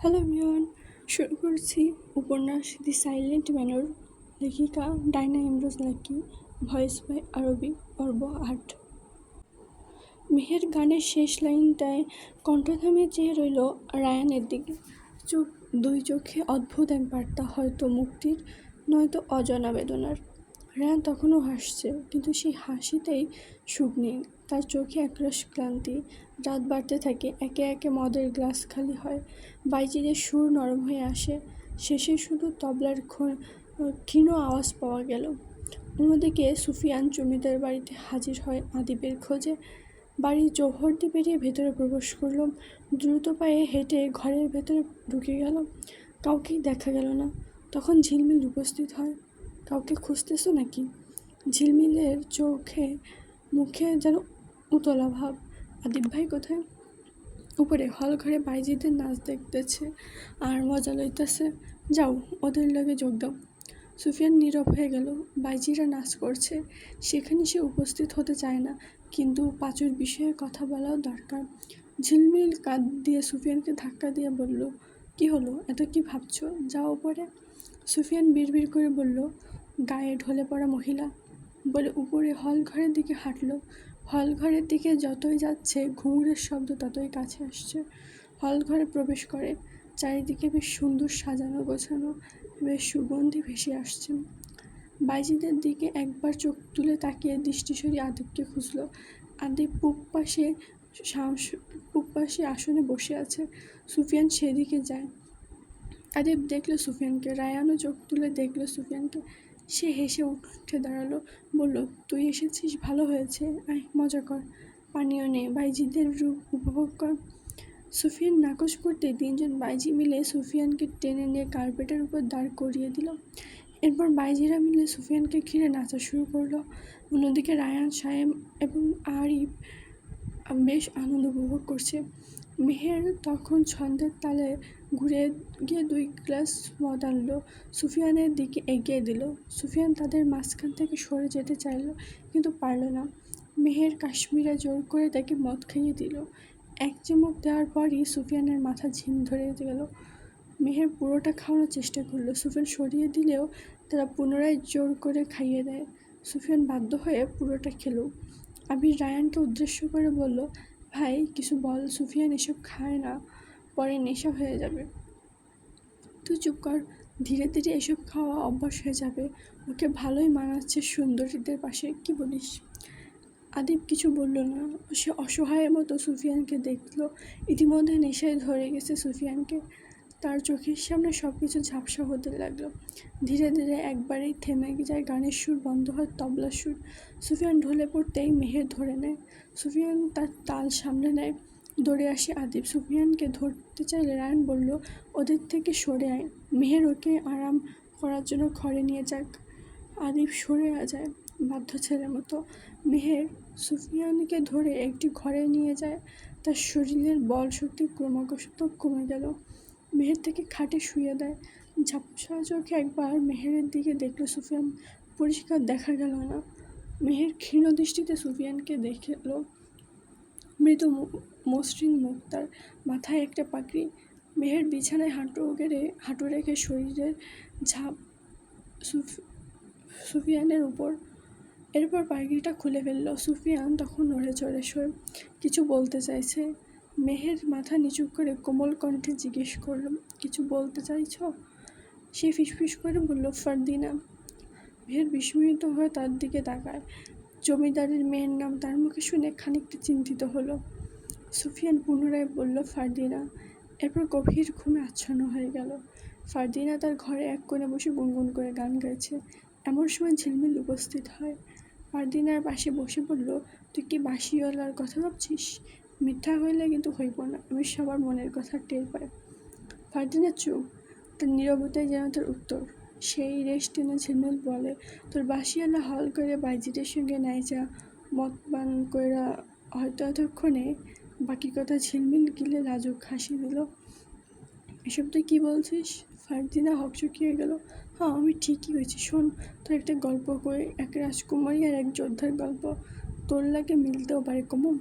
Hello everyone, শুরু করছি উপন্যাস দি সাইলেন্ট ম্যানর লেখিকা Dyna Imroz Lucky voice by RB পর্ব আট। মেহের গানের শেষ লাইনটায় কণ্ঠ থামিয়ে চেয়ে রইল রায়ানের দিকে। চোখ, দুই চোখে অদ্ভুত এক বার্তা, হয়তো মুক্তির, নয়তো অজানা বেদনার। রায়ান তখনও হাসছে, কিন্তু সেই হাসিতেই সুখ নেই। তার চোখে একরাশ ক্লান্তি। রাত বাড়তে থাকে, একে একে মদের গ্লাস খালি হয়। বাইজিদের সুর নরম হয়ে আসে। শেষে শুধু তবলার ক্ষীণ আওয়াজ পাওয়া গেল। অন্যদিকে সুফিয়ান জমিদার বাড়িতে হাজির হয় আদিবের খোঁজে। বাড়ির চৌহর্দি পেরিয়ে ভেতরে প্রবেশ করল। দ্রুত পায়ে হেঁটে ঘরের ভেতরে ঢুকে গেল। কাউকেই দেখা গেল না। তখন ঝিলমিল উপস্থিত হয়। কাউকে খুঁজতেছো নাকি? ঝিলমিলের চোখে, মুখে যেন উতলা ভাব। আদিব ভাই কোথায়? উপরে হল ঘরে বাইজিদের নাচ দেখতেছে আর মজা লইতেছে। যাও, ওদের লগে যোগ দাও। সুফিয়ান নীরব হয়ে গেল। বাইজিরা নাচ করছে। সেখানে সে উপস্থিত হতে চায় না, কিন্তু পাঁচুর বিষয়ে কথা বলাও দরকার। ঝিলমিল কাঁদ দিয়ে সুফিয়ানকে ধাক্কা দিয়ে বলল, কি হলো? এত কি ভাবছ? যাও উপরে। সুফিয়ান বিড়বিড় করে বলল, গায়ে ঢলে পড়া মহিলা। বলে উপরে হল ঘরের দিকে হাঁটলো। হল ঘরের দিকে যতই যাচ্ছে, ঘুঙুরের শব্দ ততই কাছে আসছে। হল ঘরে প্রবেশ করে, চারিদিকে বেশ সুন্দর সাজানো, গোছানো, বেশ সুগন্ধি ভেসে আসছে। বাইজিদের দিকে একবার চোখ তুলে তাকিয়ে দৃষ্টি সরিয়ে আদিবকে খুঁজল। আদিব পূব পাশে পাশে আসনে বসে আছে। সুফিয়ান সেদিকে যায়। আদিব দেখল সুফিয়ানকে, রায়ানও চোখ তুলে দেখল সুফিয়ানকে। সে হেসে উঠে দাঁড়াল, বলল, তুই এসেছিস, ভালো হয়েছে। আয়, মজা কর। পানীয় নে, বাইজিদের রূপ উপভোগ কর। সুফিয়ান নাকচ করতে তিনজন বাইজি মিলে সুফিয়ানকে টেনে নিয়ে কার্পেটের উপর দাঁড় করিয়ে দিল। এরপর বাইজিরা মিলে সুফিয়ানকে ঘিরে নাচা শুরু করল। অন্যদিকে রায়ান, সায়েম এবং আরিফ বেশ আনন্দ উপভোগ করছে। মেহের তখন ছন্দের তালে ঘুরে গিয়ে দুই গ্লাস মদ আনলো। সুফিয়ানের দিকে এগিয়ে দিল। সুফিয়ান তাদের মাঝখান থেকে সরে যেতে চাইল, কিন্তু পারল না। মেহের কাশ্মীরে জোর করে তাকে মদ খাইয়ে দিল। এক চিমুক দেওয়ার পরই সুফিয়ানের মাথা ঝিম ধরে গেল। মেহের পুরোটা খাওয়ানোর চেষ্টা করল। সুফিয়ান সরিয়ে দিলেও তারা পুনরায় জোর করে খাইয়ে দেয়। সুফিয়ান বাধ্য হয়ে পুরোটা খেলো। আবির রায়ানকে উদ্দেশ্য করে বলল, ভাই, কিছু বল, সুফিয়ান এসব খায় না। পরে নেশা হয়ে যাবে। তুই চুপ কর, ধীরে ধীরে এসব খাওয়া অভ্যাস হয়ে যাবে। ওকে ভালোই মানাচ্ছে সুন্দরীদের পাশে, কি বলিস? আদিব কিছু বলল না। সে অসহায়ের মতো সুফিয়ানকে দেখল। ইতিমধ্যে নেশায় ধরে গেছে সুফিয়ানকে। তার চোখের সামনে সব কিছু ঝাপসা হতে লাগল। ধীরে ধীরে একবারেই থেমে যায় গানের সুর, বন্ধ হয় তবলার সুর। সুফিয়ান ঢলে পড়তেই মেহের ধরে নেয়। সুফিয়ান তার তাল সামনে নেয়। দৌড়ে আসে আদিব। সুফিয়ানকে ধরতে চাইলে রায়ন বলল, ওদের থেকে সরে আয়। মেহের ওকে আরাম করার জন্য ঘরে নিয়ে যাক। আদিব সরে যায় বাধ্য ছেলের মতো। মেহের সুফিয়ানকে ধরে একটি ঘরে নিয়ে যায়। তার শরীরের বল শক্তি ক্রমাগত কমে গেল। মেহের থেকে খাটে শুয়ে দেয়। ঝাপসা চোখে একবার মেহেরের দিকে দেখল সুফিয়ান। পরিষ্কার দেখা গেল না। মেহের ক্ষীণ দৃষ্টিতে সুফিয়ানকে দেখল। মৃত মসৃণ মুখ, তার মাথায় একটা পাগড়ি, মেহের বিছানায় হাঁটু গেড়ে, হাঁটু রেখে শরীরের ঝাপ সুফিয়ানের উপর, এরপর পাগড়িটা খুলে ফেলল। সুফিয়ান তখন নড়ে চড়ে শোয় কিছু বলতে চাইছে। মেহের মাথা নিচু করে কোমল কণ্ঠে জিজ্ঞেস করল, কিছু বলতে চাইছ? সে ফিসফিস করে বলল, ফারদিনা। মেহের বিস্মিত হয়ে তার দিকে তাকায়। জমিদারের মেয়ের নাম তার মুখে শুনে খানিকটা চিন্তিত হলো। সুফিয়ান পুনরায় বলল, ফারদিনা। এরপর গভীর ঘুমে আচ্ছন্ন হয়ে গেল। ফারদিনা তার ঘরে এক কোণে বসে গুনগুন করে গান গাইছে। এমন সময় ঝিলমিল উপস্থিত হয়। ফারদিনার পাশে বসে বলল, তুই কি বাসিওয়ালার কথা ভাবছিস? মিথ্যা হইলে কিন্তু হইব না। আমি সবার মনের কথা টের পাই। ফারদিনা চুপ। তার নিরবতায় যেন তার উত্তর। সেই রেশ টেনে ঝিলমিল বলে, তোর বাসিওয়ালা হল করে বাইজিদের সঙ্গে নাইচা মত পান কইরা হয়তো এতক্ষণে বাকি কথা ঝিলমিল গিলে লাজুক হাসি দিল। এসব তুই কী বলছিস? ফারদিনা হকচকিয়ে গেল। হ্যাঁ আমি ঠিকই হয়েছি। শোন, তোর একটা গল্প করে এক রাজকুমারী আর এক যোদ্ধার গল্প। তোর লাগে মিলতেও পারে কমম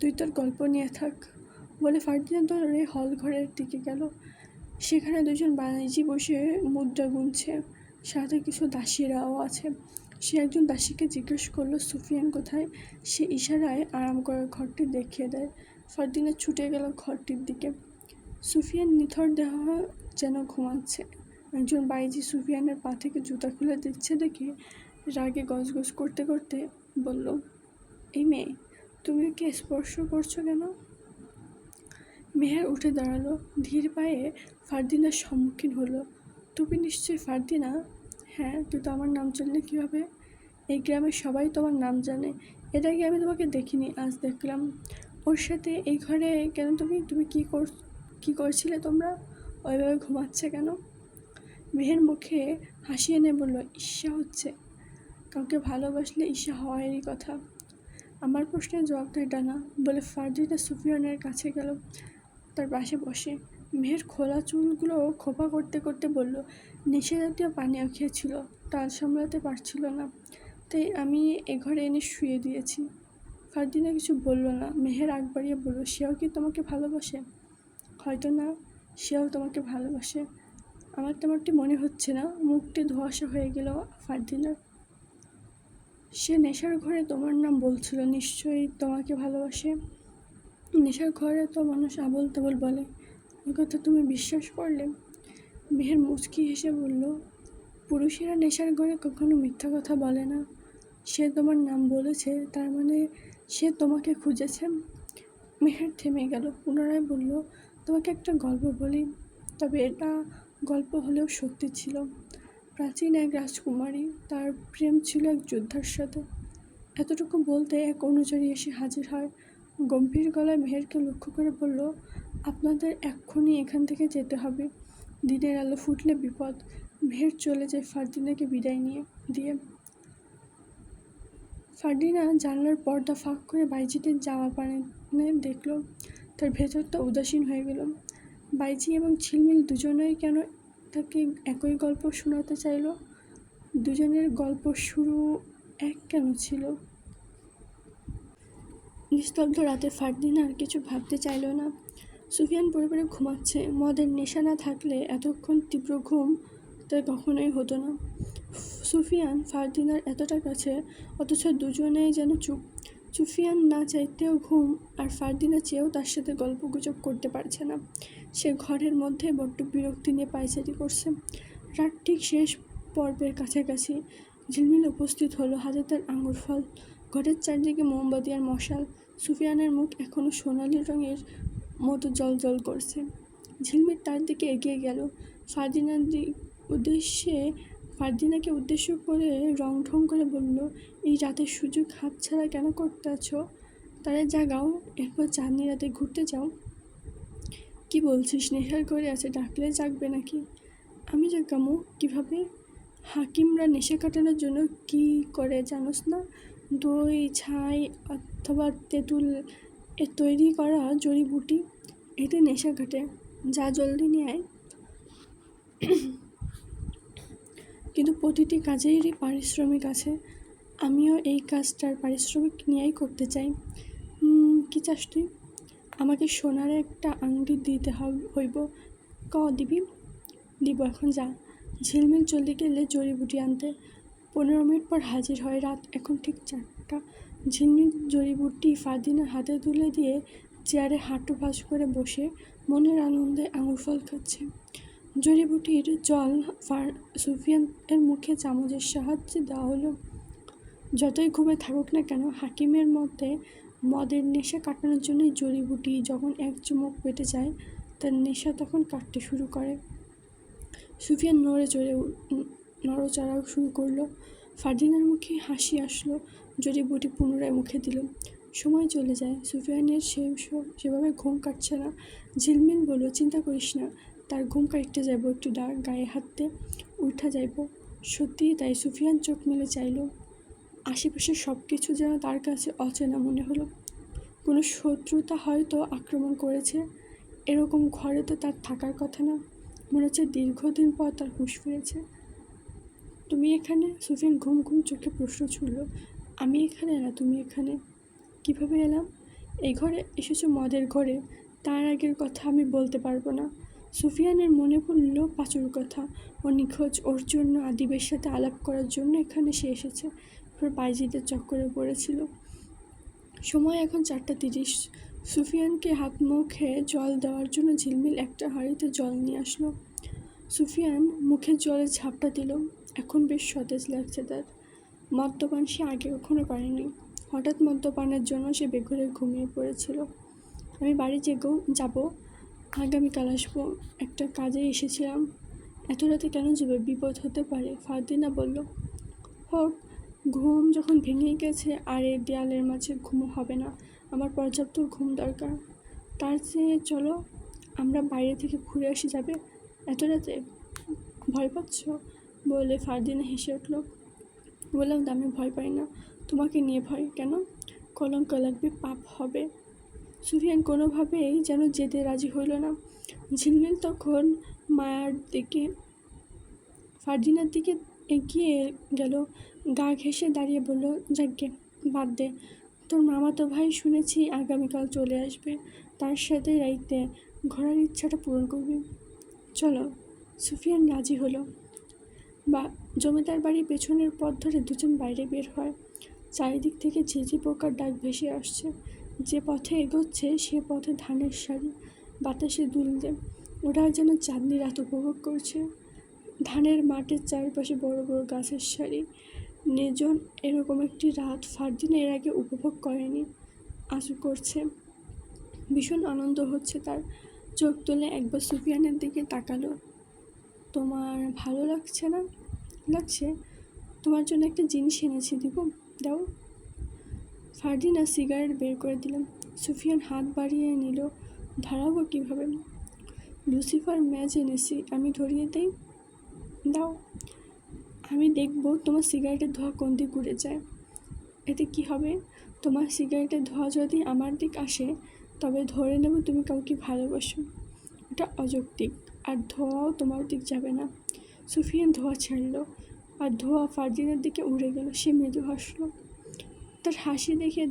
তুই তোর গল্প নিয়ে থাক। বলে ফারদিনা তোর হল ঘরের দিকে গেল। সেখানে দুজন বাণিজ্যি বসে মুদ্রা গুনছে। সাথে কিছু দাসীরাও আছে। সে একজন দাসীকে জিজ্ঞেস করল, সুফিয়ান কোথায়? সে ইশারায় আরাম করার ঘরটি দেখিয়ে দেয়। ফারদিনা ছুটে গেল ঘরটির দিকে। সুফিয়ান নিথর দেহ যেন ঘুমাচ্ছে। একজন বাইজি সুফিয়ানের পা থেকে জুতা খুলে দিচ্ছে দেখে রাগে গজগজ করতে করতে বলল, এই মেয়ে তুমি ওকে স্পর্শ করছ কেন? মেহের উঠে দাঁড়াল। ধীর পায়ে ফারদিনার সম্মুখীন হলো। তুমি নিশ্চয়ই ফারদিনা? হ্যাঁ তুই তো আমার নাম জানলে কীভাবে? এই গ্রামের সবাই তোমার নাম জানে। এর আগে আমি তোমাকে দেখিনি, আজ দেখলাম। ওর সাথে এই ঘরে কেন তুমি? তুমি কী কর কী করছিলে তোমরা? ওইভাবে ঘুমাচ্ছে কেন? মেহের মুখে হাসি এনে বলল, ঈর্ষা হচ্ছে। কাউকে ভালোবাসলে ঈর্ষা হওয়ারই কথা। আমার প্রশ্নের জবাব দেয় ডানা বলে ফারদিনা সুফিয়ানের কাছে গেল, তার পাশে বসে। মেহের খোলা চুলগুলো খোপা করতে করতে বলল নেশা জাতীয় পানীয় খেয়েছিল টাল সামলাতে পারছিল না। তাই আমি এ ঘরে এনে শুয়ে দিয়েছি। ফারদিনা কিছু বলল না। মেহের আগ বাড়িয়ে বলল সেও কি তোমাকে ভালোবাসে? হয়তো না সেও তোমাকে ভালোবাসে। আমার তেমনটি মনে হচ্ছে না। মুখটি ধোয়াশা হয়ে গেল ফারদিনার। সে নেশার ঘরে তোমার নাম বলছিল, নিশ্চয়ই তোমাকে ভালোবাসে? নেশার ঘরে তো মানুষ আবল তাবল বলে। কথা তুমি বিশ্বাস করলে? মেহের মুচকি হেসে বলল, পুরুষেরা নেশার ঘরে কখনো মিথ্যা কথা বলে না। সে তোমার নাম বলেছে, তার মানে সে তোমাকে খুঁজেছে। মেহের থেমে গেল, পুনরায় বলল, তোমাকে একটা গল্প বলি। তবে এটা গল্প হলেও সত্যি ছিল। প্রাচীন এক রাজকুমারী, তার প্রেম ছিল এক যোদ্ধার সাথে। এতটুকু বলতে এক অনুচরী এসে হাজির হয়। গম্ভীর গলায় মেহেরকে লক্ষ্য করে বলল আপনাদের এক্ষুনি এখান থেকে যেতে হবে। দিনের আলো ফুটলে বিপদ। ভের চলে যায় ফারদিনাকে বিদায় নিয়ে, দিয়ে। ফারদিনা জানলার পর্দা ফাঁক করে বাইজিতে জামা পানে দেখল, তার ভেতরটা উদাসীন হয়ে গেল। বাইজি এবং ঝিলমিল দুজনেই কেন তাকে একই গল্প শোনাতে চাইলো? দুজনের গল্প শুরু এক কেন ছিল? নিস্তব্ধ রাতে ফারদিন আর কিছু ভাবতে চাইল না। সুফিয়ান পরিবারে ঘুমাচ্ছে। মদের নেশা না থাকলে এতক্ষণ তীব্র ঘুম তার কখনোই হতো না। সুফিয়ান ফারদিনার এতটা কাছে, অথচ দুজনেই যেন চুপ। সুফিয়ান না চাইতেও ঘুম আর ফারদিনা চেয়েও তার সাথে গল্প গুজব করতে পারছে না। সে ঘরের মধ্যে বড্ড বিরক্তি নিয়ে পায়চারি করছে। রাত ঠিক শেষ পর্বের কাছাকাছি ঝিলমিল উপস্থিত হলো হাতে তার আঙুর ফল ঘরের চারদিকে মোমবাতি আর মশাল। সুফিয়ানের মুখ এখনও সোনালি রঙের মতো জল জল করছে। ঝিলমিল তার দিকে এগিয়ে গেল। ফারদিনার উদ্দেশ্যে, ফার্দিনাকে উদ্দেশ্য করে রং ঢং করে বলল, এই রাতের সুযোগ হাতছাড়া কেন করতে আছো তারা জাগাও, এরপর চাঁদনি রাতে ঘুরতে যাও। কি বলছিস, নেশার করে আছে, ডাকলে জাগবে নাকি? আমি জাগামো, কীভাবে? হাকিমরা নেশা কাটানোর জন্য কি করে জানোস না? দই, ছাই, অথবা তেঁতুল এ তৈরি করা জড়িবুটি এতে নেশা কাটে যা জলদি নিয়ে। কিন্তু প্রতিটি কাজেরই পারিশ্রমিক আছে। আমিও এই কাজটার পারিশ্রমিক নিয়েই করতে চাই। কী চাস তুই? আমাকে সোনার একটা আংটি দিতে হবে, হইব। ক দিবি? দিব এখন যা। ঝিলমিল চলে গেলে জড়িবুটি আনতে। পনেরো মিনিট পর হাজির হয়। রাত এখন ঠিক চারটা। ঝিলমিল জড়িবুটি ফাদিনার হাতে তুলে দিয়ে চেয়ারে হাঁটু ভাস করে বসে মনের আনন্দে আঙুর ফল খাচ্ছে। জড়িবুটির জল ফার সুফিয়ানের মুখে চামচের সাহায্যে দেওয়া হলো। যতই ঘুমে থাকুক না কেন, হাকিমের মতে মদের নেশা কাটানোর জন্যই জড়িবুটি যখন এক চুমুক পেটে যায়, তার নেশা তখন কাটতে শুরু করে। সুফিয়ান নড়ে চড়ে নড়চড়া শুরু করল। ফারদিনার মুখে হাসি আসলো। জড়িবুটি পুনরায় মুখে দিল সময় চলে যায়, সুফিয়ানের সে সেভাবে ঘুম কাটছে না। ঝিলমিল বলল, চিন্তা করিস না, তার ঘুম কাটতে যাইব একটু ডাক গায়ে হাতে উঠা যাইব। সত্যিই তাই সুফিয়ান চোখ মেলে চাইল, আশেপাশে সব কিছু যেন তার কাছে অচেনা মনে হলো। কোনো শত্রুতা হয়তো আক্রমণ করেছে, এরকম ঘরে তো তার থাকার কথা না। মনে হচ্ছে দীর্ঘদিন পর তার হুঁশ ফিরেছে। তুমি এখানে? সুফিয়ান ঘুম ঘুম চোখে প্রশ্ন ছুড়ল। আমি এখানে না, তুমি এখানে। কীভাবে এলাম? এই ঘরে এসেছ মদের ঘরে। তার আগের কথা আমি বলতে পারব না। সুফিয়ানের মনে পড়ল পাঁচুর কথা। ও নিখোঁজ, ওর জন্য আদিবের সাথে আলাপ করার জন্য এখানে সে এসেছে। এরপর বাইজিদের চক্করে পড়েছিল। সময় এখন চারটা তিরিশ। সুফিয়ানকে হাত, মুখে জল দেওয়ার জন্য ঝিলমিল একটা হাঁড়িতে জল নিয়ে আসলো। সুফিয়ান মুখে জলে ঝাপটা দিল। এখন বেশ সতেজ লাগছে তার। মদ্যপান সে আগে কখনো করেনি। হঠাৎ মদ্যপানের জন্য সে বেঘরে ঘুমিয়ে পড়েছিল। আমি বাড়ি যেগো, যাব, আগামীকাল আসব। একটা কাজে এসেছিলাম। এত রাতে কেন যাবে? বিপদ হতে পারে। ফারদিনা বলল, হোক, ঘুম যখন ভেঙে গেছে, আর এই দেয়ালের মাঝে ঘুম হবে না। আমার পর্যাপ্ত ঘুম দরকার। তার চেয়ে চলো, আমরা বাইরে থেকে ঘুরে আসি, যাবে? এত রাতে ভয় পাচ্ছ? বলে ফারদিনা হেসে উঠল বললাম, তো আমি ভয় পাই না। তোমাকে নিয়ে ভয় কেন? কলঙ্ক লাগবে, পাপ হবে। সুফিয়ান কোনোভাবেই যেন যেতে রাজি হইল না। ঝিলমিল তখন মায়ার দিকে ফারদিনার দিকে এগিয়ে গেল। গা ঘেঁষে দাঁড়িয়ে বলল, যাকে বাদ দে। তোর মামা তো ভাই শুনেছি আগামীকাল চলে আসবে। তার সাথে রাইতে ঘোরার ইচ্ছাটা পূরণ করবি। চলো। সুফিয়ান রাজি হলো। বা জমিদার বাড়ির পেছনের পথ ধরে দুজন বাইরে বের হয়। চারিদিক থেকে ঝিঝি পোকার ডাক ভেসে আসছে। যে পথে এগোচ্ছে, সে পথে ধানের সারি বাতাসে দুলতে ওরা যেন চাঁদনি রাত উপভোগ করছে। ধানের মাঠের চারপাশে বড় বড় গাছের সারি নির্জন এরকম একটি রাত ফারদিন এর আগে উপভোগ করেনি আশু করছে। ভীষণ আনন্দ হচ্ছে তার। চোখ তুলে একবার সুফিয়ানের দিকে তাকালো। তোমার ভালো লাগছে না? লাগছে। তোমার জন্য একটা জিনিস এনেছি দিব দাও। ফারদিনা সিগারেট বের করে দিলাম। সুফিয়ান হাত বাড়িয়ে নিল, ধরাবো কীভাবে? লুসিফার ম্যাচ এনেছি, আমি ধরিয়ে দেই? দাও। আমি দেখব তোমার সিগারেটের ধোঁয়া কোন দিক উড়ে যায়। এতে কি হবে? তোমার সিগারেটের ধোঁয়া যদি আমার দিক আসে, তবে ধরে নেব তুমি কাউকে ভালোবাসো। এটা অযৌক্তিক, আর ধোঁয়াও তোমার দিক যাবে না। সুফিয়ান ধোঁয়া ছাড়ল। আর ধোঁয়া ফারদিনের দিকে উড়ে গেল, সে মৃদু হাসলো। তার হাসি দেখে,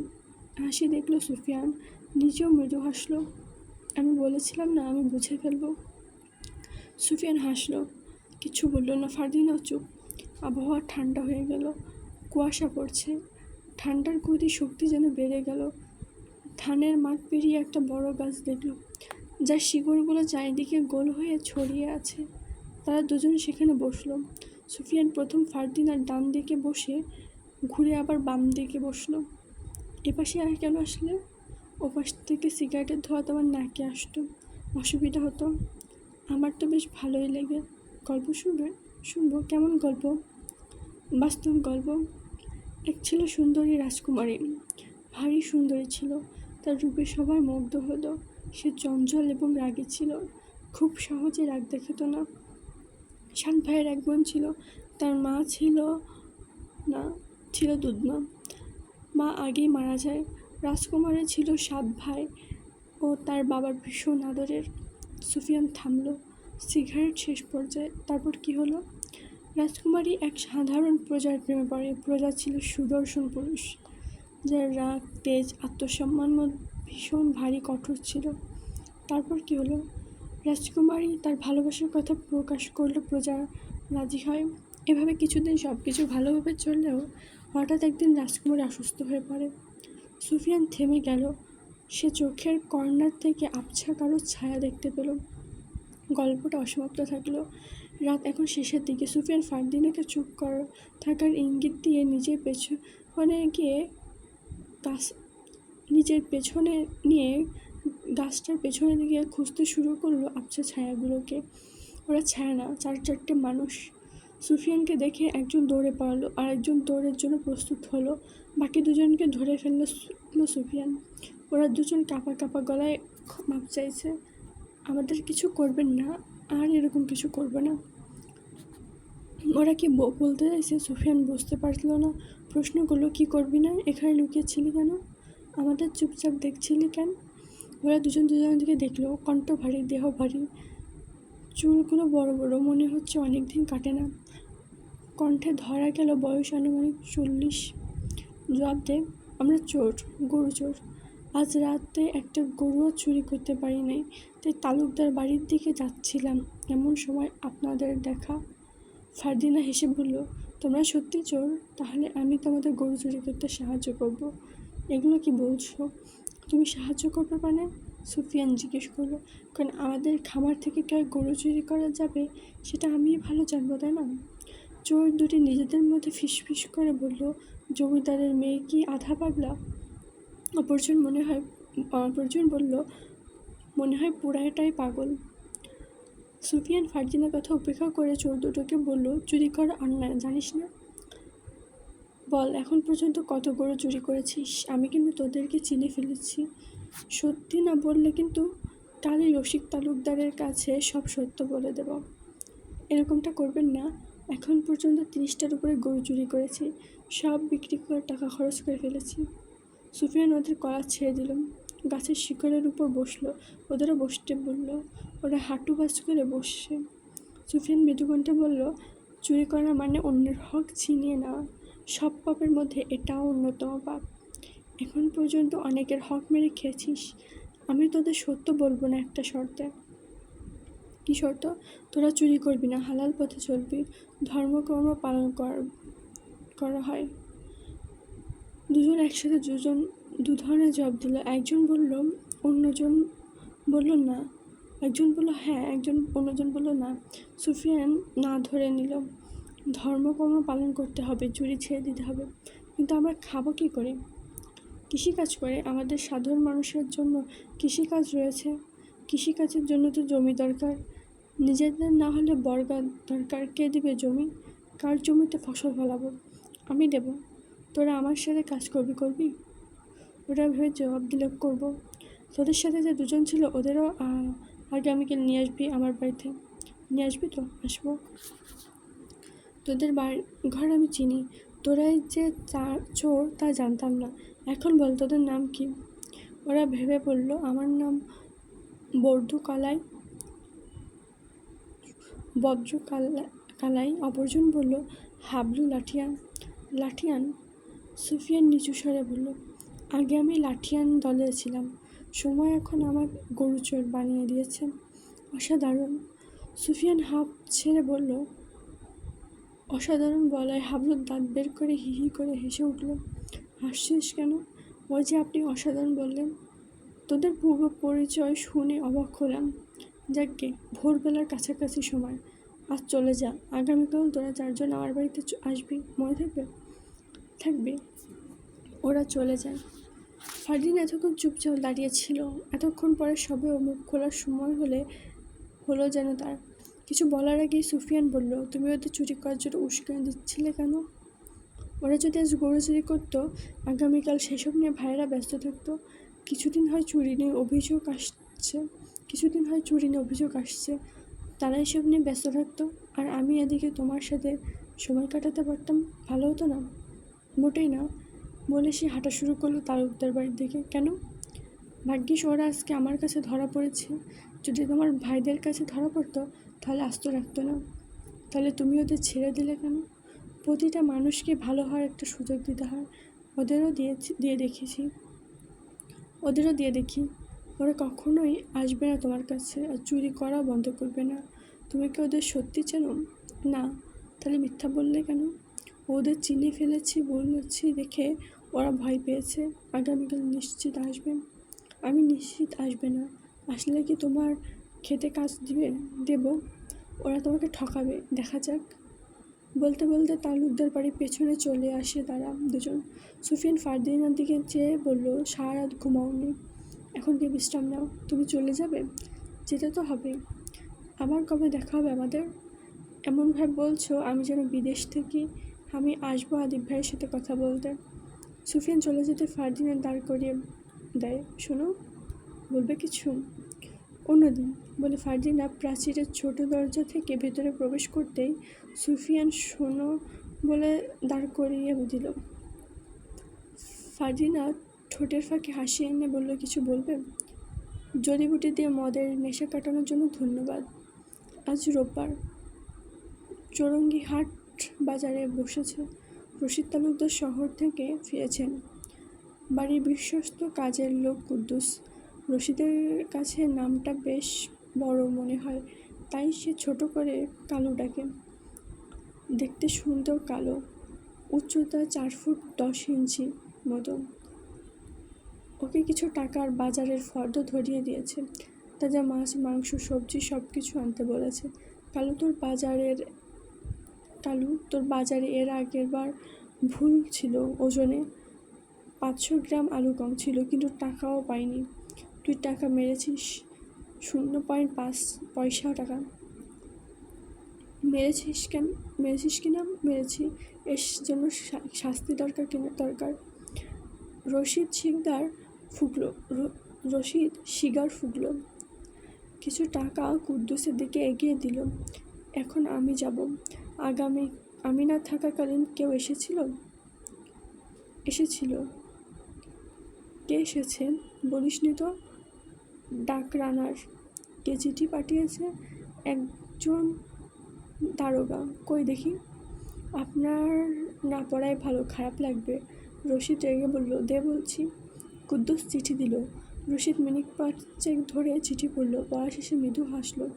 হাসি দেখল সুফিয়ান। নিজেও মৃদু হাসলো। আমি বলেছিলাম না, আমি বুঝে ফেলব। সুফিয়ান হাসলো। কিছু বলল না ফারদিনও চুপ। আবহাওয়া ঠান্ডা হয়ে গেল, কুয়াশা পড়ছে। ঠান্ডার গতি শক্তি যেন বেড়ে গেল। ধানের মাঠ পেরিয়ে একটা বড় গাছ দেখল, যার শিকড়গুলো চারিদিকে গোল হয়ে ছড়িয়ে আছে। তারা দুজন সেখানে বসল। সুফিয়ান প্রথম ফারদিনার ডান দিকে বসে ঘুরে আবার বাম দিকে বসল। এপাশে আর কেন আসলে? ওপাশ থেকে সিগারেটের ধোয়া তোমার নাকে আসতো। অসুবিধা হতো। আমার তো বেশ ভালোই লেগে। গল্প শুনবে? শুনব। কেমন গল্প? বাস্তব গল্প। এক ছিল সুন্দরী রাজকুমারী। ভারী সুন্দরী ছিল। তার রূপে সবাই মুগ্ধ হলো। সে চঞ্চল এবং রাগী ছিল। খুব সহজে রাগ দেখাতো না। শান ভাইয়ের এক বোন ছিল, তার মা ছিল না, ছিল দুধমা। মা আগেই মারা যায়। রাজকুমারের ছিল সাত ভাই ও তার বাবার ভীষণ আদরের। সুফিয়ান থামলো, সিগারেট শেষ পর্যায়ে। তারপর কি হলো? রাজকুমারী এক সাধারণ প্রজার প্রেমে পড়ে। প্রজা ছিল সুদর্শন পুরুষ, যার রাগ, তেজ, আত্মসম্মান ভীষণ ভারী কঠোর ছিল। তারপর কি হলো? রাজকুমারী তার ভালোবাসার কথা প্রকাশ করল প্রজা রাজি হয়। এভাবে কিছুদিন সব কিছু ভালোভাবে চললেও হঠাৎ একদিন রাজকুমারী অসুস্থ হয়ে পড়ে। সুফিয়ান থেমে গেল। সে চোখের কর্নার থেকে আবছা কারও ছায়া দেখতে পেল। গল্পটা অসমাপ্ত থাকল। রাত এখন শেষের দিকে। সুফিয়ান ফারদিনাকে চুপ কর থাকার ইঙ্গিত দিয়ে নিজের পেছনে গিয়ে গাছ নিজের পেছনে নিয়ে গাছটার পেছনে দিকে খুঁজতে শুরু করল আবছা ছায়াগুলোকে। ওরা ছায়া না, চার চারটে মানুষ। সুফিয়ানকে দেখে একজন দৌড়ে পারল আর একজন দৌড়ের জন্য প্রস্তুত হলো। বাকি দুজনকে ধরে ফেলল সুফিয়ান। ওরা দুজন কাপা কাপা গলায় মাপ চাইছে, আমাদের কিছু করবেন না, আর এরকম কিছু করবে না। ওরা কি বলতে চাইছে? সুফিয়ান বুঝতে পারছিল না। প্রশ্নগুলো, কি করবি না? এখানে লুকিয়েছিলি কেন? আমাদের চুপচাপ দেখছিলি কেন? ওরা দুজন দুজনের দিকে দেখল, কণ্ঠ ভারী, দেহ ভারী। চুলগুলো বড় বড়, মনে হচ্ছে অনেক দিন কাটে না। কণ্ঠে ধরা গেল বয়স আনুমানিক চল্লিশ। জবাব দে, আমরা চোর, গরু চোর। আজ রাতে একটা গরুও চুরি করতে পারি নাই, তাই তালুকদার বাড়ির দিকে যাচ্ছিলাম। এমন সময় আপনাদের দেখা। ফারদিনা হেসে বলল, তোমরা সত্যি চোর? তাহলে আমি তোমাদের গরু চুরি করতে সাহায্য করব। এগুলো কি বলছো? তুমি সাহায্য করবে মানে? সুফিয়ান জিজ্ঞেস করল, কারণ আমাদের খামার থেকে কেউ গরু চুরি করা যাবে? সেটা আমি ভালো জানব, তাই না? চোর দুটি নিজেদের মধ্যে ফিসফিস করে বলল, জমিদারের মেয়ে কি আধা পাগলা? অপরজন মনে হয়, অপরজন বলল, মনে হয় পুরাটাই পাগল। সুফিয়ান ফারজিনের কথা উপেক্ষা করে চোর দুটোকে বলল, চুরি করা অন্যায়, জানিস না? বল, এখন পর্যন্ত কত গরু চুরি করেছিস? আমি কিন্তু তোদেরকে চিনে ফেলেছি। সত্যি না বললে কিন্তু কালই রসিক তালুকদারের কাছে সব সত্য বলে দেব। এরকমটা করবেন না। এখন পর্যন্ত তিরিশটার উপরে গরু চুরি করেছি। সব বিক্রি করে টাকা খরচ করে ফেলেছি। সুফিয়ান ওদের কলা ছেড়ে দিলাম গাছের শিকড়ের উপর বসল। ওদেরও বসতে বলল। ওরা হাঁটু বাস করে বসছে। সুফিয়ান মৃদুকণ্ঠে বলল, চুরি করা মানে অন্যের হক ছিনিয়ে নেওয়া। সব পাপের মধ্যে এটাও অন্যতম পাপ। এখন পর্যন্ত অনেকের হক মেরে খেয়েছিস। আমি তোদের সত্য বলব না একটা শর্তে। কী শর্ত? তোরা চুরি করবি না, হালাল পথে চলবি। ধর্মকর্ম পালন কর, করা হয়। দুজন একসাথে দুজন দু ধরনের জব দিল, একজন বলল, অন্যজন বলল না। একজন বলল হ্যাঁ একজন, অন্যজন বলল না। সুফিয়ান না ধরে নিল। ধর্মকর্ম পালন করতে হবে, চুরি ছেড়ে দিতে হবে। কিন্তু আমরা খাব কী করে? কৃষিকাজ করে, আমাদের সাধারণ মানুষের জন্য কৃষিকাজ রয়েছে। কৃষিকাজের জন্য তো জমি দরকার। নিজেদের না হলে বর্গা দরকার। কে দিবে জমি? কার জমিতে ফসল ফলাবো? আমি দেব। তোরা আমার সাথে কাজ করবি করবি? ওরা ভেবে জবাব দিলে, করব। তোদের সাথে যে দুজন ছিল, ওদেরও আগামীকাল নিয়ে আসবি আমার বাড়িতে। নিয়ে আসবি তো? আসব। তোদের বাড়ি ঘর আমি চিনি। তোরাই যে চোর তা জানতাম না। এখন বল তোদের নাম কি? ওরা ভেবে বলল আমার নাম বর্ধু কালাই বজ্র কালাই। অপরজন বলল, হাবলু লাঠিয়ান লাঠিয়ান। সুফিয়ান নিচু স্বরে বলল, আগে আমি লাঠিয়ান দলে ছিলাম। সময় এখন আমার গরু চোর বানিয়ে দিয়েছে। অসাধারণ। সুফিয়ান হাফ ছেড়ে বলল অসাধারণ বলায় হাবলুর দাঁত বের করে হি হি করে হেসে উঠল। হাসছিস কেন? ওই যে আপনি অসাধারণ বললেন। তোদের পূর্ব পরিচয় শুনে অবাক হলাম। যাকে ভোরবেলার কাছাকাছি সময়। আজ চলে যা, আগামীকাল তোরা চারজন আমার বাড়িতে আসবি। মনে থাকবে? থাকবে। ওরা চলে যায়। ফারদিন এতক্ষণ চুপচাপ দাঁড়িয়েছিল এতক্ষণ পরে সবে ও মুখ খোলার সময় হলে, হলো যেন তার কিছু বলার আগেই সুফিয়ান বলল, তুমি ওদের চুরি করার জন্য উস্কানি দিচ্ছিলে কেন? ওরা যদি আজ গরু চুরি করতো, আগামীকাল সেসব নিয়ে ভাইয়েরা ব্যস্ত থাকতো। কিছুদিন হয় চুরি নিয়ে অভিযোগ আসছে, কিছুদিন হয় চুরি নিয়ে অভিযোগ আসছে। তারা এসব নিয়ে ব্যস্ত থাকতো, আর আমি এদিকে তোমার সাথে সময় কাটাতে পারতাম, ভালো হতো না? মোটেই না। বলে সে হাঁটা শুরু করল তালুকদার বাড়ির দিকে। কেন? ভাগ্যিস ওরা আজকে আমার কাছে ধরা পড়েছে। যদি তোমার ভাইদের কাছে ধরা পড়তো তাহলে আস্ত রাখতো না তাহলে তুমি ওদের ছেড়ে দিলে কেন? প্রতিটা মানুষকে ভালো হওয়ার একটা সুযোগ দিতে হয়। ওদেরও দিয়েছি, দিয়ে দেখেছি। ওদেরও দিয়ে দেখি। ওরা কখনোই আসবে না তোমার কাছে আর চুরি করাও বন্ধ করবে না। তুমি কি ওদের সত্যি চেনো? না। তাহলে মিথ্যা বললে কেন? ওদের চিনে ফেলেছি বলেছি দেখে ওরা ভয় পেয়েছে। আগামীকাল নিশ্চিত আসবে। আমি নিশ্চিত আসবে না। আসলে কি তোমার খেতে কাজ দিবে, দেব। ওরা তোমাকে ঠকাবে। দেখা যাক। বলতে বলতে তালুকদার বাড়ির পেছনে চলে আসে তারা দুজন। সুফিয়ান ফারদিনার দিকে চেয়ে বলল সারা রাত ঘুমাওনি। এখন দিয়ে বিশ্রাম নাও। তুমি চলে যাবে? যেতে তো হবে। আবার কবে দেখা হবে আমাদের? এমনভাবে বলছো, আমি যেন বিদেশ থেকে আমি আসব আদিব ভাইয়ের সাথে কথা বলতে। সুফিয়ান চলে যেতে ফারদিনের দাঁড় করিয়ে দেয়। শোনো, বলবে কিছু? অন্যদিন বলে ফারদিনা প্রাচীরের ছোট দরজা থেকে ভেতরে প্রবেশ করতেই সুফিয়ান শোনো বলে দাঁড় করিয়ে দিল। ফারদিনা ঠোঁটের ফাঁকে হাসি এনে বলল, কিছু বলবে? জড়িবুটি দিয়ে মদের নেশা কাটানোর জন্য ধন্যবাদ। আজ রোববার চৌরঙ্গিহাট বাজারে বসেছে। রশিদ তালুকদার শহর থেকে ফিরেছেন। বাড়ির বিশ্বস্ত কাজের লোক কুদ্দুস। রশিদের কাছে নামটা বেশ বড় মনে হয়, তাই সে ছোট করে কালু ডাকে দেখতে শুনতেও কালো, উচ্চতা চার ফুট দশ ইঞ্চি মতো। ওকে কিছু টাকার বাজারের ফর্দ ধরিয়ে দিয়েছে। তাজা মাছ, মাংস, সবজি সব কিছু আনতে বলেছে। কালু তোর বাজারের, কালু তোর বাজারে এর আগের বার ভুল ছিল ওজনে। পাঁচশো গ্রাম আলু কম ছিল, কিন্তু টাকাও পাইনি। তুই টাকা মেরেছিস? শূন্য পয়েন্ট পাঁচ পয়সাও টাকা। মেরেছিস কেন? মেরেছিস কিনা মেরেছি। এর জন্য শাস্তি দরকার কিনা দরকার। রশিদ শিকদার ফুকলো। রশিদ শিগার ফুকলো। কিছু টাকা কুদ্দুসের দিকে এগিয়ে দিল। এখন আমি যাব। আগামী, আমি না থাকাকালীন কেউ এসেছিল? এসেছিল। কে এসেছে? বলিসনি তো? ডাক রানার কে চিঠি পাঠিয়েছে একজন দারোগা। কই দেখি। আপনার না পড়ায় ভালো, খারাপ লাগবে। রশিদ রেগে বলল, দে বলছি। কুদ্দুস চিঠি দিল। রশিদ মিনিট পাঁচেক ধরে চিঠি পড়ল। পড়া শেষে মৃদু হাসলো।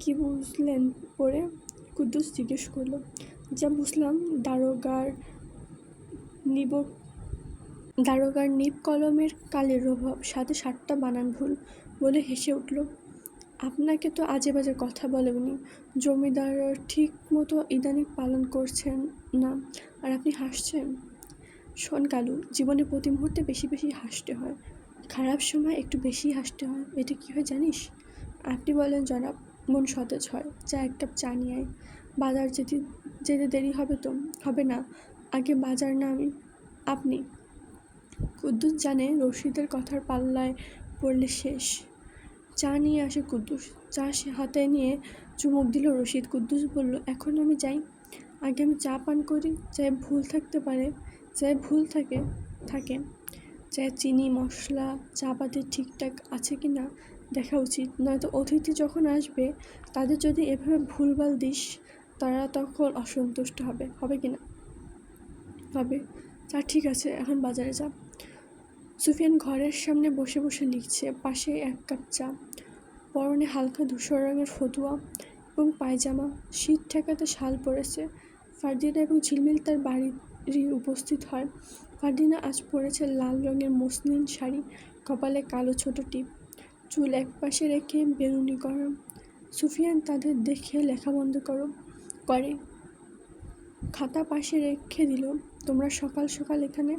কি বুঝলেন পড়ে? কুদ্দুস জিজ্ঞেস করল। যা বুঝলাম, দারোগার নিব দারোগার নিব কলমের কালের অভাব সাথে সাতটা বানান ভুল বলে হেসে উঠল। আপনাকে তো আজে বাজে কথা বলেনি জমিদার ঠিক মতো ইদানিং পালন করছেন না। আর আপনি হাসছেন? শোন কালু, জীবনে প্রতি মুহূর্তে বেশি বেশি হাসতে হয়। খারাপ সময় একটু বেশি হাসতে হয়। এটা কী হয় জানিস? আপনি বলেন জনাব, মন সতেজ হয়। চা এক কাপ চা নিয়ে আয়। বাজার যেতে যেতে দেরি হবে তো? হবে না। আগে বাজার না আমি আপনি কুদ্দুস জানে রশিদের কথার পাল্লায় পড়লে শেষ। চা নিয়ে আসে কুদ্দুস। চা সে হাতে নিয়ে চুমুক দিল রশিদ। কুদ্দুস বলল, এখন আমি যাই। আগে আমি চা পান করি। চাই ভুল থাকতে পারে। চাই ভুল থাকে থাকে। চাই চিনি, মশলা, চা পাতি ঠিকঠাক আছে কি না দেখা উচিত। নয়তো অতিথি যখন আসবে, তাদের যদি এভাবে ভুলভাল দিস, তারা তখন অসন্তুষ্ট হবে। হবে কি না? হবে। চা ঠিক আছে, এখন বাজারে যা। সুফিয়ান ঘরের সামনে বসে বসে লিখছে পাশে এক কাপ চা। পরনে হালকা ধূসর রঙের ফতুয়া এবং পায়জামা, শীত ঠেকাতে শাল পরেছে। ফারদিনা এবং ঝিলমিল তার বাড়ি উপস্থিত হয়। ফারদিনা আজ পরেছে লাল রঙের মসলিন শাড়ি, কপালে কালো ছোট টিপ। চুল এক পাশে রেখে বেরুনি করা। সুফিয়ান তাদের দেখে লেখা বন্ধ করো, করে। খাতা পাশে রেখে দিল, তোমরা সকাল সকাল এখানে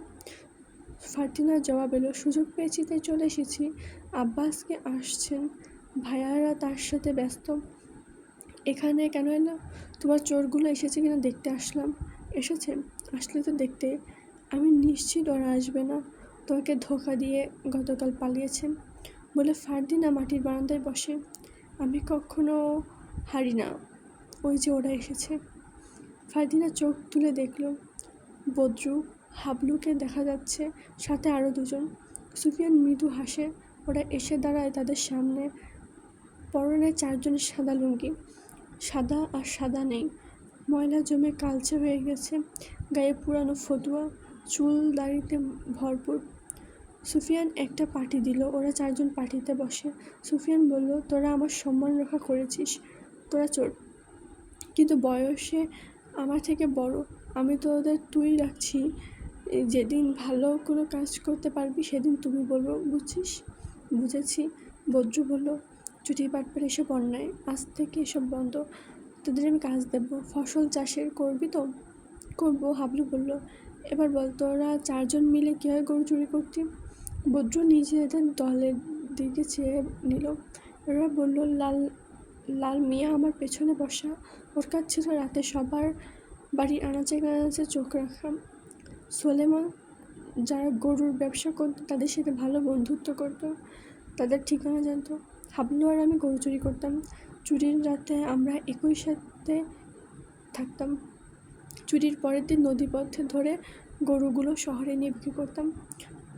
ফারদিনার জবাব এলো, সুযোগ পেয়েছি তাই চলে এসেছি। আব্বাসকে আসছেন। ভাইয়ারা তার সাথে ব্যস্ত। এখানে কেন এলো? তোমার চোরগুলো এসেছে কিনা দেখতে আসলাম। এসেছে? আসলে তো দেখতে। আমি নিশ্চিত ওরা আসবে না। তোমাকে ধোকা দিয়ে গতকাল পালিয়েছে বলে ফারদিনা মাটির বারান্দায় বসে। আমি কখনো হারি না। ওই যে ওরা এসেছে। ফারদিনা চোখ তুলে দেখল বদ্রু হাবলুকে দেখা যাচ্ছে, সাথে আরও দুজন। সুফিয়ান মৃদু হাসে। ওরা এসে দাঁড়ায় তাদের সামনে। পরনে চারজনের সাদা লুঙ্গি। সাদা আর সাদা নেই। ময়লা জমে কালচে হয়ে গেছে। গায়ে পুরানো ফতুয়া, চুল দাড়িতে ভরপুর। সুফিয়ান একটা পার্টি দিল। ওরা চারজন পার্টিতে বসে। সুফিয়ান বলল, তোরা আমার সম্মান রক্ষা করেছিস। তোরা চোর। কিন্তু বয়সে আমার থেকে বড়। আমি তো ওদের তুই রাখছি। যেদিন ভালো কোনো কাজ করতে পারবি, সেদিন তুমি বলব, বুঝছিস? বুঝেছি। বজ্রু বলল চুটি পাটপার এসব অন্যায়, আজ থেকে এসব বন্ধ। তোদের আমি কাজ দেবো। ফসল চাষের করবি তো? করব, হাবলু বলল। এবার বল, তোরা চারজন মিলে কীভাবে গরু চুরি করতি? বজ্র নিজেদের দলের দিকে চেয়ে নিল। এরা বলল, লাল লাল মিয়া আমার পেছনে বসা। ওর কাজ ছিল রাতে সবার বাড়ি আনাচে কানাচে চোখ রাখা। সোলেমান, যারা গরুর ব্যবসা করতো, তাদের সাথে ভালো বন্ধুত্ব করতো, তাদের ঠিকানা জানতো। হাবলু আর আমি গরু চুরি করতাম। চুরির রাতে আমরা একই সাথে থাকতাম। চুরির পরের দিন নদীপথে ধরে গরুগুলো শহরে নিয়ে বিক্রি করতাম।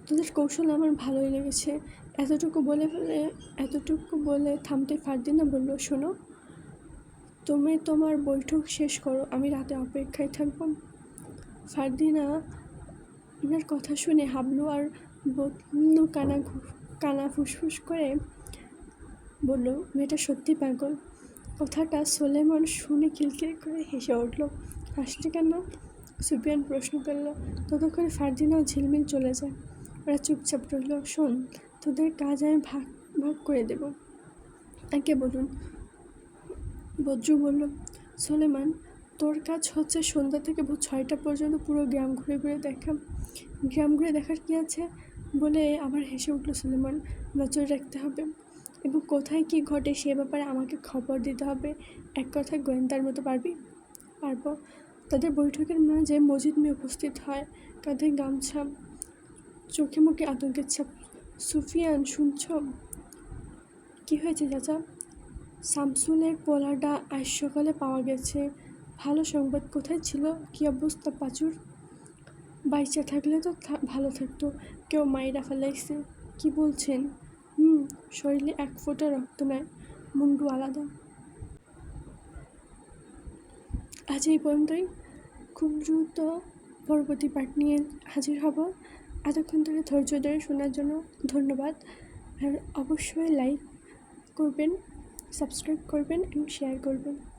তাদের কৌশল আমার ভালোই লেগেছে। এতটুকু বলে ফেলে, এতটুকু বলে থামতে ফারদিনা বলল, শোনো, তুমি তোমার বৈঠক শেষ করো, আমি রাতে অপেক্ষায় থাকব। ফারদিনা ওনার কথা শুনে হাবলু আর বদলু কানা কানা ফুসফুস করে বলল, মেয়েটা সত্যি পাগল। কথাটা সোলেমন শুনে খিলখিল করে হেসে উঠল। হাসলি কেন? সুপিয়ান প্রশ্ন করল। ততক্ষণে ফারদিনা ও ঝিলমিল চলে যায়। ওরা চুপচাপ রইল। শোন, তোদের কাজ আমি ভাগ ভাগ করে দেব। একে বলুন। বজ্রু বলল, সোলেমান তোর কাজ হচ্ছে সন্ধ্যা থেকে ভোর ছয়টা পর্যন্ত পুরো গ্রাম ঘুরে ঘুরে দেখা। গ্রাম ঘুরে দেখার কী আছে? বলে আবার হেসে উঠল সুলেমান। নজর রাখতে হবে। এবং কোথায় কী ঘটে সে ব্যাপারে আমাকে খবর দিতে হবে। এক কথায় গোয়েন্দার মতো পারবি? পারব। তাদের বৈঠকের মাঝে মজিদ মেয়ে উপস্থিত হয়। কাঁধে গামছা। চোখে মুখে আতঙ্কের ছাপ। সুফিয়ান, শুনছ? কী হয়েছে, চাচা? শামসুলের পোলাটা আজ সকালে পাওয়া গেছে। ভালো সংবাদ কোথায় ছিল? কী অবস্থা পাচুর? বাইচা থাকলে তো ভালো থাকতো। কেউ মাইরা ফেলাইছে। কি বলছেন? হুম, শরীরে এক ফোঁটা রক্ত নেয় মুন্ডু আলাদা। আজ এই পর্যন্তই। খুব দ্রুত পরবর্তী পার্ট নিয়ে হাজির হব। এতক্ষণ ধরে ধৈর্য ধরে শোনার জন্য ধন্যবাদ। আর অবশ্যই লাইক করবেন সাবস্ক্রাইব করবেন এবং শেয়ার করবেন।